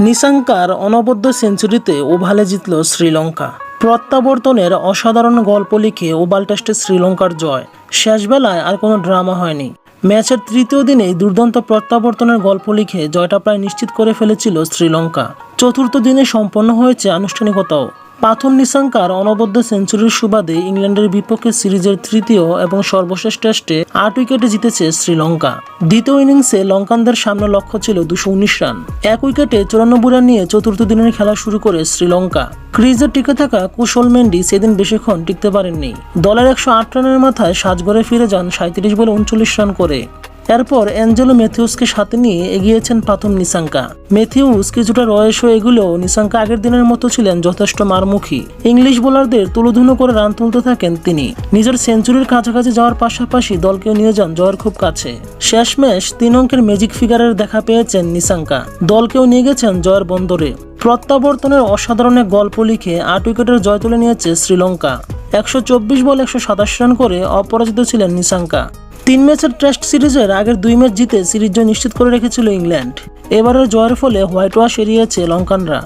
নিসাঙ্কার অনবদ্য সেঞ্চুরিতে ওভালে জিতল শ্রীলঙ্কা। প্রত্যাবর্তনের অসাধারণ গল্প লিখে ওভাল টেস্টে শ্রীলঙ্কার জয়। শেষবেলায় আর কোনো ড্রামা হয়নি। ম্যাচের তৃতীয় দিনেই দুর্দান্ত প্রত্যাবর্তনের গল্প লিখে জয়টা প্রায় নিশ্চিত করে ফেলেছিল শ্রীলঙ্কা। চতুর্থ দিনে সম্পন্ন হয়েছে আনুষ্ঠানিকতাও। পাথর নিসাঙ্কার অনবদ্য সেঞ্চুরির সুবাদে ইংল্যান্ডের বিপক্ষে সিরিজের তৃতীয় এবং সর্বশেষ টেস্টে আট উইকেটে জিতেছে শ্রীলঙ্কা। দ্বিতীয় ইনিংসে লঙ্কানদের সামনে লক্ষ্য ছিল দুশো উনিশ রান। এক উইকেটে চুরানব্বই রান নিয়ে চতুর্থ দিনের খেলা শুরু করে শ্রীলঙ্কা। ক্রিজে টিকে থাকা কুশল মেন্ডি সেদিন বেশিক্ষণ টিকতে পারেননি। দলের একশো আট রানের মাথায় সাজঘরে ফিরে যান সাঁত্রিশ বলে উনচল্লিশ রান করে। এরপর অ্যাঞ্জেলো ম্যাথিউসকে সাথে নিয়ে এগিয়েছেন পাথম নিসাঙ্কা ম্যাথিউস কিছুটা রয়েস এগুলেও নিসাঙ্কা আগের দিনের মতো ছিলেন যথেষ্ট মারমুখী। ইংলিশ বোলারদের তুলোধুনো করে রান তুলতে থাকেন তিনি। নিজের সেঞ্চুরির কাছাকাছি যাওয়ার পাশাপাশি দলকেও নিয়ে যান জয়ের খুব কাছে। শেষ শেষমেশ তিন অঙ্কের ম্যাজিক ফিগারের দেখা পেয়েছেন নিসাঙ্কা দলকেও নিয়ে গেছেন জয়ের বন্দরে। প্রত্যাবর্তনের অসাধারণ এক গল্প লিখে আট উইকেটের জয় তুলে নিয়েছে শ্রীলঙ্কা। একশো চব্বিশ বল একশো সাতাশ রান করে অপরাজিত ছিলেন নিসাঙ্কা তিন ম্যাচের টেস্ট সিরিজের আগের দুই ম্যাচ জিতে সিরিজ জয় নিশ্চিত করে রেখেছিল ইংল্যান্ড। এবারের জয়ের ফলে হোয়াইট ওয়াশ এড়িয়েছে লঙ্কানরা।